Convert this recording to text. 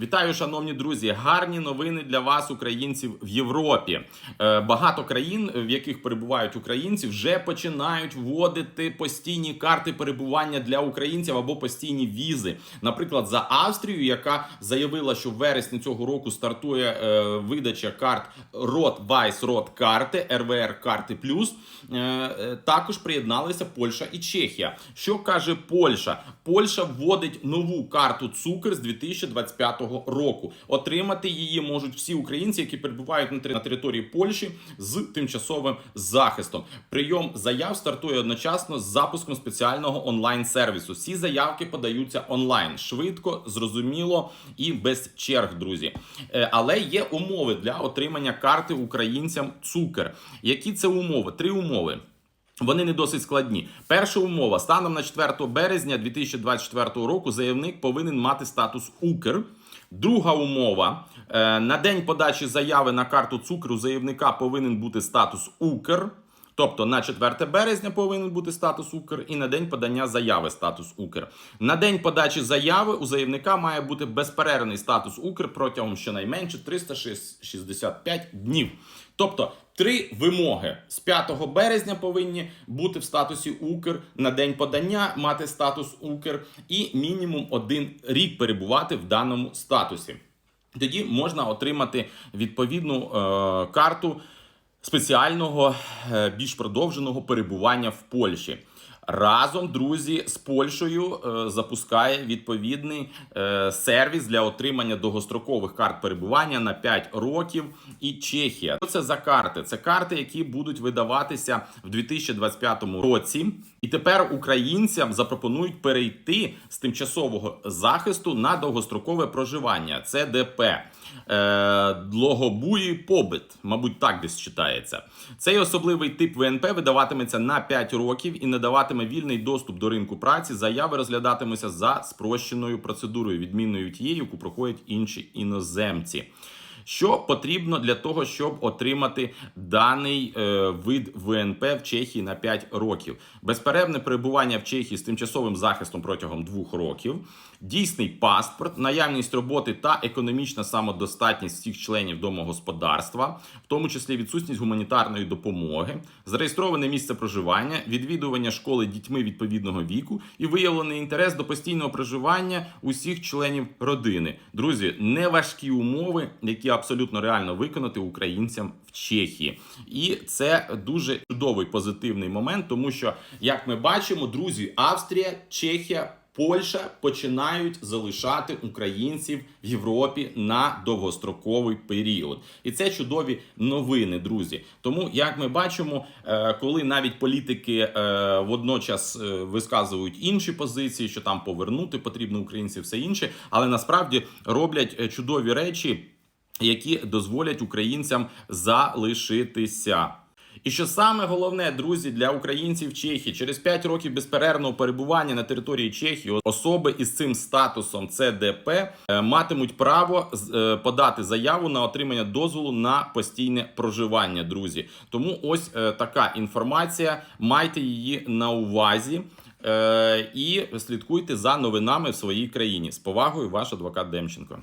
Вітаю, шановні друзі! Гарні новини для вас, українців в Європі. Е, Багато країн, в яких перебувають українці, вже починають вводити постійні карти перебування для українців або постійні візи. Наприклад, за Австрію, яка заявила, що в вересні цього року стартує е, видача карт рот Вайс рот карти РВР карти плюс. Е, е, Також приєдналися Польща і Чехія. Що каже Польща? Польща вводить нову карту цукер з 2025 року. Отримати її можуть всі українці, які перебувають на території Польщі з тимчасовим захистом. Прийом заяв стартує одночасно з запуском спеціального онлайн-сервісу. Всі заявки подаються онлайн, швидко, зрозуміло і без черг, друзі. Е, Але є умови для отримання карти українцям цукер. Які це умови? Три умови. Вони не досить складні. Перша умова: станом на 4 березня 2024 року заявник повинен мати статус Укр. Друга умова: е, на день подачі заяви на карту цукру заявника повинен бути статус Укр. Тобто на 4 березня повинен бути статус Укр, і на день подання заяви статус Укр. На день подачі заяви у заявника має бути безперервний статус Укр протягом щонайменше 365 днів. Тобто три вимоги з 5 березня повинні бути в статусі Укр на день подання, мати статус Укр і мінімум один рік перебувати в даному статусі. Тоді можна отримати відповідну е, карту спеціального е, більш продовженого перебування в Польщі. Разом, друзі, з Польщею е, запускає відповідний е, сервіс для отримання довгострокових карт перебування на 5 років. І Чехія. Що це за карти? Це карти, які будуть видаватися в 2025 році. І тепер українцям запропонують перейти з тимчасового захисту на довгострокове проживання. Це ДП. Е, Длогобуї побит, мабуть, так десь читається. Цей особливий тип ВНП видаватиметься на 5 років і надаватиме вільний доступ до ринку праці. Заяви розглядатимуться за спрощеною процедурою, відмінною тією, яку проходять інші іноземці. Що потрібно для того, щоб отримати даний е, вид ВНП в Чехії на 5 років? Безперервне перебування в Чехії з тимчасовим захистом протягом 2 років, дійсний паспорт, наявність роботи та економічна самодостатність всіх членів домогосподарства, в тому числі відсутність гуманітарної допомоги, зареєстроване місце проживання, відвідування школи дітьми відповідного віку і виявлений інтерес до постійного проживання усіх членів родини. Друзі, не важкі умови, які абсолютно реально виконати українцям в Чехії, і це дуже чудовий позитивний момент, тому що, як ми бачимо, друзі, Австрія, Чехія. Польща починають залишати українців в Європі на довгостроковий період, і це чудові новини, друзі. Тому, як ми бачимо, е, коли навіть політики е, водночас е, висказують інші позиції, що там повернути потрібно українців, все інше, але насправді роблять чудові речі, які дозволять українцям залишитися. І що саме головне, друзі, для українців Чехії через 5 років безперервного перебування на території Чехії особи із цим статусом ЦДП е, матимуть право е, подати заяву на отримання дозволу на постійне проживання. Друзі, тому ось е, така інформація. Майте її на увазі. І слідкуйте за новинами в своїй країні. З повагою, ваш адвокат Демченко.